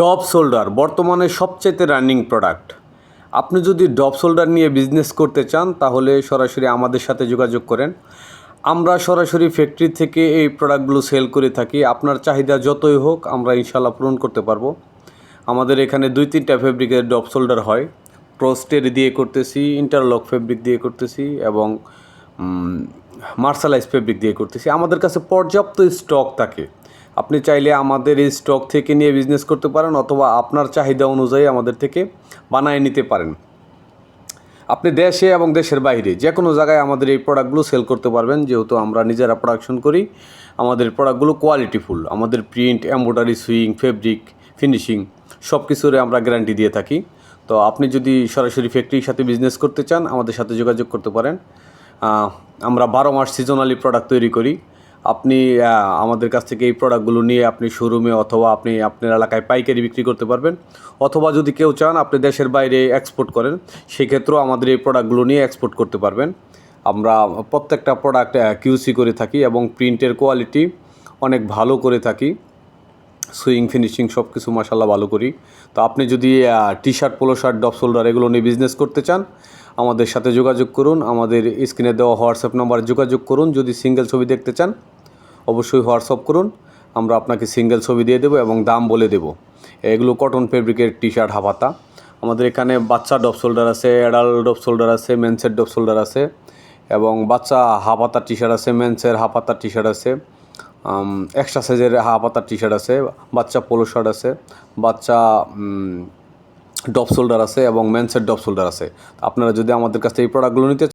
ডব solder বর্তমানে সবচেয়ে running product. আপনি যদি ডব সোল্ডার নিয়ে বিজনেস করতে চান, তাহলে সরাসরি আমাদের সাথে যোগাযোগ করেন। আমরা সরাসরি ফ্যাক্টরি থেকে এই প্রোডাক্টগুলো সেল করে থাকি। আপনার চাহিদা যতই হোক, আমরা ইনশাল্লাহ পূরণ করতে পারব। আমাদের এখানে দুই তিনটা ফেব্রিকের ডব সোল্ডার হয়। ক্রস্টের দিয়ে করতেছি, ইন্টারলক ফেব্রিক দিয়ে করতেছি এবং মার্শালাইজ ফেব্রিক দিয়ে করতেছি। আমাদের কাছে পর্যাপ্ত স্টক থাকে। আপনি চাইলে আমাদের এই স্টক থেকে নিয়ে বিজনেস করতে পারেন অথবা আপনার চাহিদা অনুযায়ী আমাদের থেকে বানায় নিতে পারেন। আপনি দেশে এবং দেশের বাইরে যে কোনো জায়গায় আমাদের এই প্রোডাক্টগুলো সেল করতে পারবেন। যেহেতু আমরা নিজেরা প্রোডাকশন করি, আমাদের প্রোডাক্টগুলো কোয়ালিটিফুল আমাদের print embroidery sewing fabric finishing সব কিছুরে আমরা গ্যারান্টি দিয়ে থাকি। তো আপনি যদি সরাসরি ফ্যাক্টরির সাথে বিজনেস করতে চান, আমাদের সাথে যোগাযোগ করতে পারেন। আমরা বারো মাস সিজনালি প্রোডাক্ট তৈরি করি। আপনি আমাদের কাছ থেকে এই প্রোডাক্টগুলো নিয়ে আপনি শোরুমে অথবা আপনি আপনার এলাকায় পাইকারি বিক্রি করতে পারবেন। অথবা যদি কেউ চান, আপনি দেশের বাইরে এক্সপোর্ট করেন, সেক্ষেত্রেও আমাদের এই প্রোডাক্টগুলো নিয়ে এক্সপোর্ট করতে পারবেন। আমরা প্রত্যেকটা প্রোডাক্ট কিউসি করে থাকি এবং প্রিন্টের কোয়ালিটি অনেক ভালো করে থাকি। সুইং ফিনিশিং সব কিছু মাসাল্লাহ ভালো করি। তো আপনি যদি T shirt polo shirt drop shoulder এগুলো নিয়ে বিজনেস করতে চান, আমাদের সাথে যোগাযোগ করুন। আমাদের স্ক্রিনে দেওয়া হোয়াটসঅ্যাপ নাম্বারে যোগাযোগ করুন। যদি সিঙ্গেল ছবি দেখতে চান অবশ্যই হোয়াটসঅ্যাপ করুন। আমরা আপনাকে সিঙ্গেল ছবি দিয়ে দেবো এবং দাম বলে দেবো। এগুলো কটন ফেব্রিকের টি শার্ট হাফাতা আমাদের এখানে বাচ্চা ডপ শোল্ডার আছে অ্যাডাল্ট ডপ শোল্ডার আছে মেন্সের ডপ শোল্ডার আছে এবং বাচ্চা হাফাতা টি শার্ট আছে মেন্সের হাফাতা টি শার্ট আছে এক্সট্রা সাইজের হাফ হাতার টি শার্ট আছে, বাচ্চা পোলো শার্ট আছে, বাচ্চা ডপ শোল্ডার আছে এবং মেন্সের ডপ শোল্ডার আছে। আপনারা যদি আমাদের কাছ থেকে এই প্রোডাক্টগুলো নিতে